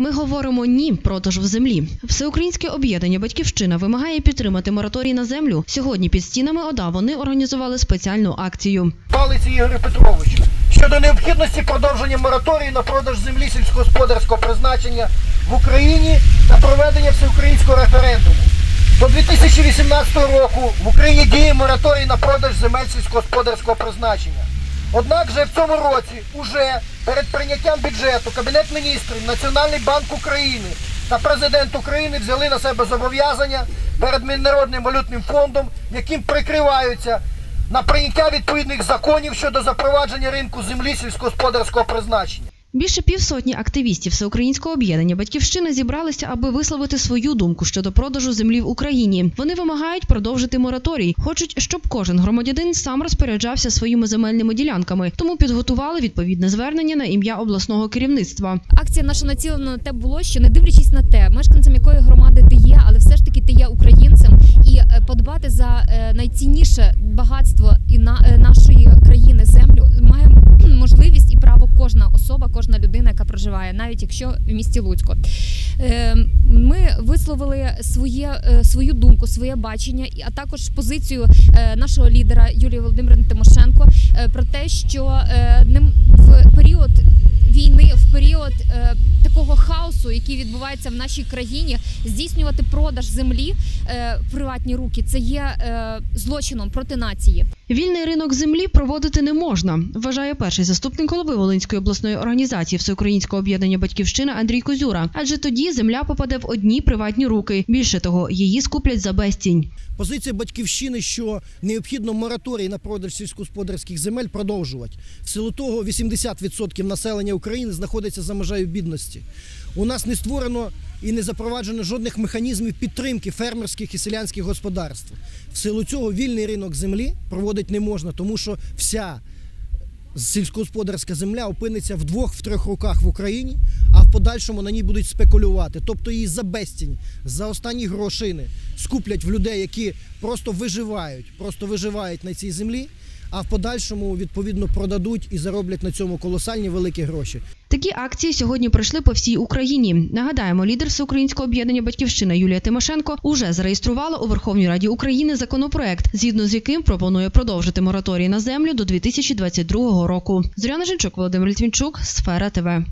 Ми говоримо ні продажу землі. Всеукраїнське об'єднання Батьківщина вимагає підтримати мораторій на землю. Сьогодні під стінами ОДА вони організували спеціальну акцію. Палиці Ігорю Петровичу щодо необхідності продовження мораторію на продаж землі сільськогосподарського призначення в Україні та проведення всеукраїнського референдуму. До 2018 року в Україні діє мораторій на продаж земель сільськогосподарського призначення. Однак же в цьому році уже перед прийняттям бюджету Кабінет міністрів, Національний банк України та президент України взяли на себе зобов'язання перед Міжнародним валютним фондом, яким прикриваються на прийняття відповідних законів щодо запровадження ринку землі сільськогосподарського призначення. Більше півсотні активістів всеукраїнського об'єднання Батьківщина зібралися, аби висловити свою думку щодо продажу землі в Україні. Вони вимагають продовжити мораторій, хочуть, щоб кожен громадянин сам розпоряджався своїми земельними ділянками, тому підготували відповідне звернення на ім'я обласного керівництва. Акція наша націлена на те було, що не дивлячись на те, мешканцем якої громади ти є, але все ж таки ти є українцем, і е, подбати за е, найцінніше багатство і на е, нашої кожна людина, яка проживає, навіть якщо в місті Луцько. Е, Ми висловили своє е, свою думку, своє бачення, а також позицію е, нашого лідера Юлії Володимирівни Тимошенко про те, що в період війни, в період хаосу, який відбувається в нашій країні, здійснювати продаж землі е, в приватні руки це є е, злочином проти нації. Вільний ринок землі проводити не можна, вважає перший заступник голови Волинської обласної організації Всеукраїнського об'єднання Батьківщина Андрій Козюра. Адже тоді земля попаде в одні приватні руки. Більше того, її скуплять за безцінь. Позиція батьківщини, що необхідно мораторій на продаж сільськогосподарських земель продовжувати. В силу того 80% населення України знаходиться за межею бідності. У нас не створено і не запроваджено жодних механізмів підтримки фермерських і селянських господарств. В силу цього вільний ринок землі проводити не можна, тому що вся сільськогосподарська земля опиниться в двох-трьох руках в Україні, а в подальшому на ній будуть спекулювати. Тобто її за безцінь, за останні грошини скуплять в людей, які просто виживають, просто виживають на цій землі, а в подальшому відповідно продадуть і зароблять на цьому колосальні великі гроші. Такі акції сьогодні пройшли по всій Україні. Нагадаємо, лідер всеукраїнського об'єднання Батьківщина Юлія Тимошенко уже зареєструвала у Верховній Раді України законопроект, згідно з яким пропонує продовжити мораторій на землю до 2022 року. Зоряна Жінчук, Володимир Літвінчук, Сфера ТВ.